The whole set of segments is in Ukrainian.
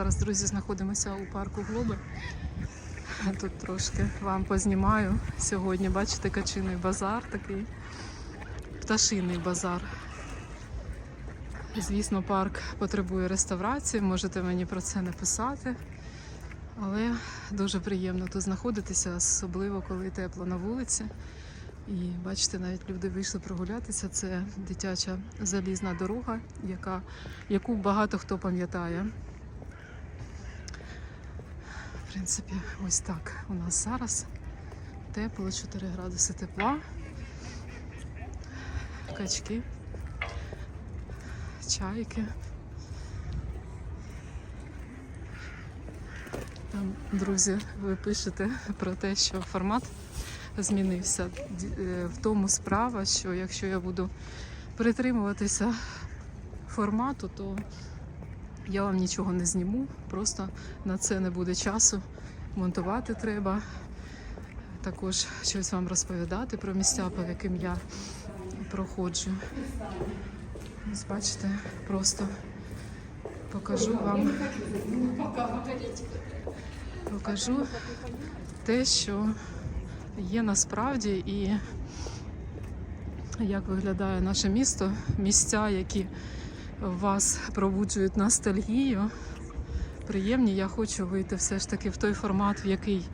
Зараз, друзі, знаходимося у парку Глоби. Тут трошки вам познімаю. Сьогодні, бачите, качиний базар такий, пташиний базар. Звісно, парк потребує реставрації, можете мені про це написати. Але дуже приємно тут знаходитися, особливо коли тепло на вулиці. І бачите, навіть люди вийшли прогулятися. Це дитяча залізна дорога, яка, яку багато хто пам'ятає. Принципі, ось так у нас зараз. Тепло, 4 градуси тепла. Качки, чайки. Там, друзі, ви пишете про те, що формат змінився. Е, В тому справа, що якщо я буду притримуватися формату, то я вам нічого не зніму, просто на це не буде часу. Монтувати треба. Також щось вам розповідати про місця, по яким я проходжу. Ось бачите, просто покажу вам. Покажу те, що є насправді, і як виглядає наше місто, місця, які вас пробуджують ностальгію. Приємні. Я хочу вийти все ж таки в той формат, в який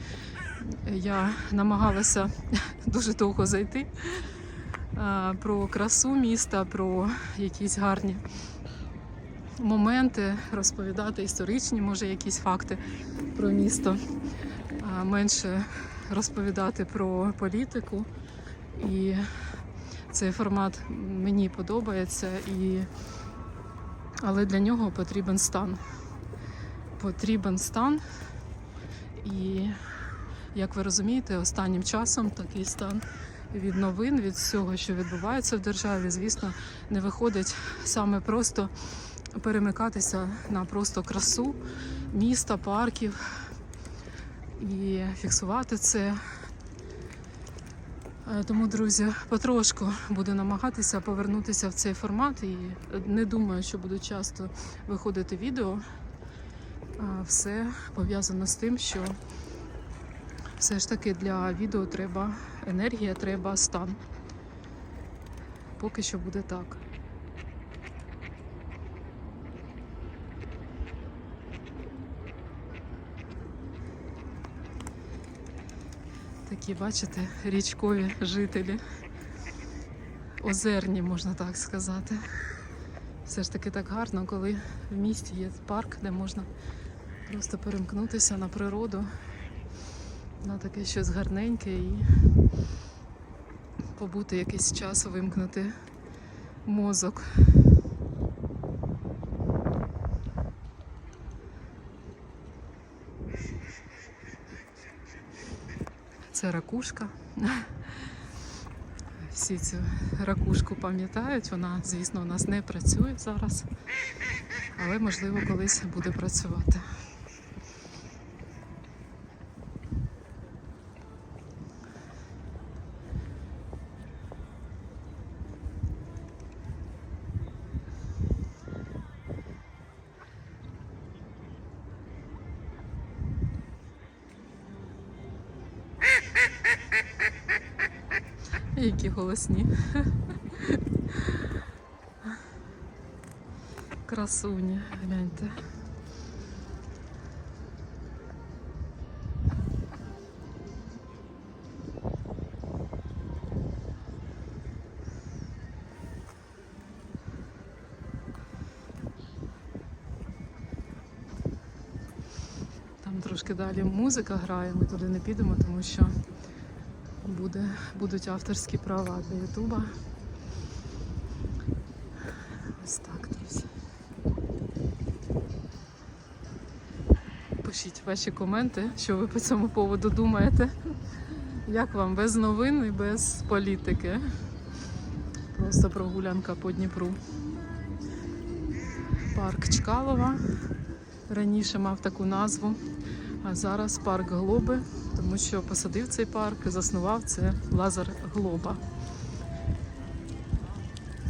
я намагалася дуже довго зайти. Про красу міста, про якісь гарні моменти, розповідати історичні, може, якісь факти про місто, менше розповідати про політику. І цей формат мені подобається, і... але для нього потрібен стан. Потрібен стан. І, як ви розумієте, останнім часом такий стан від новин, від всього, що відбувається в державі, звісно, не виходить саме просто перемикатися на просто красу міста, парків і фіксувати це. Е, Тому, друзі, потрошку буду намагатися повернутися в цей формат і не думаю, що буду часто виходити відео. Все пов'язано з тим, що все ж таки для відео треба енергія, треба стан. Поки що буде так. Такі, бачите, річкові жителі. Озерні, можна так сказати. Все ж таки так гарно, коли в місті є парк, де можна просто перемкнутися на природу, на таке щось гарненьке і побути якийсь час, вимкнути мозок. Це ракушка. Всі цю ракушку пам'ятають. Вона, звісно, у нас не працює зараз, але можливо колись буде працювати. Які голосні. Красуні, гляньте. Там трошки далі музика грає, ми туди не підемо, тому що буде, будуть авторські права для Ютуба. Ось так, друзі. Пишіть ваші коменти, що ви по цьому поводу думаєте. Як вам без новин і без політики? Просто прогулянка по Дніпру. Парк Чкалова. Раніше мав таку назву, а зараз парк Глоби, тому що посадив цей парк, заснував це Лазар Глоба.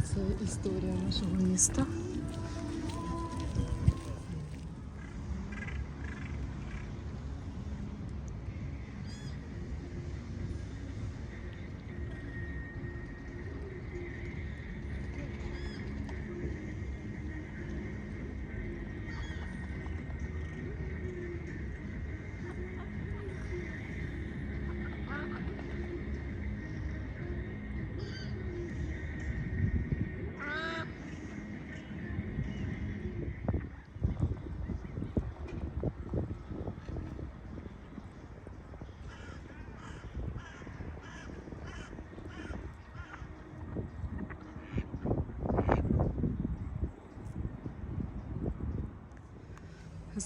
Це історія нашого міста.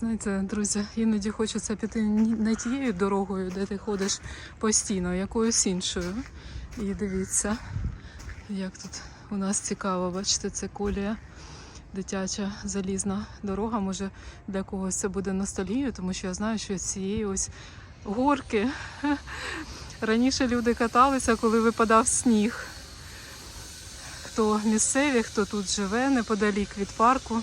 Знаєте, друзі, іноді хочеться піти не тією дорогою, де ти ходиш постійно, а якоюсь іншою. І дивіться, як тут у нас цікаво, бачите, це колія, дитяча залізна дорога. Може для когось це буде ностальгією, тому що я знаю, що цієї ось горки раніше люди каталися, коли випадав сніг. Хто місцеві, хто тут живе неподалік від парку.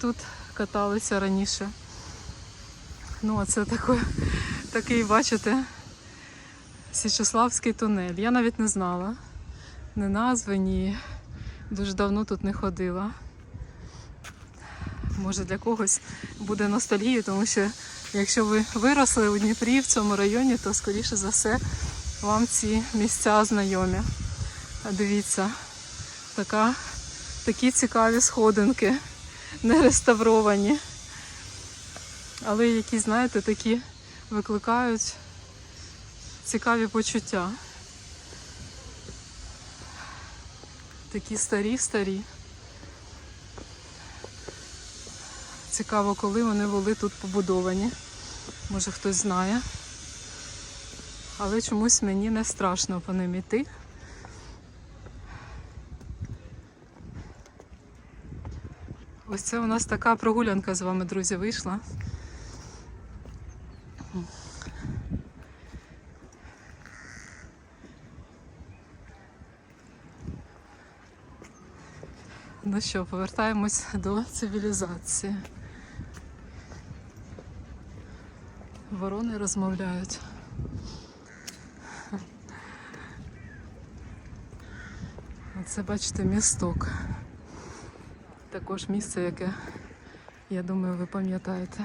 Тут каталися раніше. Ну, а це такий, бачите, Січеславський тунель. Я навіть не знала. Ні назви, ні. Дуже давно тут не ходила. Може для когось буде ностальгія, тому що якщо ви виросли у Дніпрі в цьому районі, то скоріше за все вам ці місця знайомі. Дивіться, така, такі цікаві сходинки, не реставровані. Але які, знаєте, такі викликають цікаві почуття. Такі старі-старі. Цікаво, коли вони були тут побудовані. Може хтось знає. Але чомусь мені не страшно по ним іти. Ось це у нас така прогулянка з вами, друзі, вийшла. Ну що, повертаємось до цивілізації. Ворони розмовляють. Оце, бачите, місток. Також місце, яке, я думаю, ви пам'ятаєте.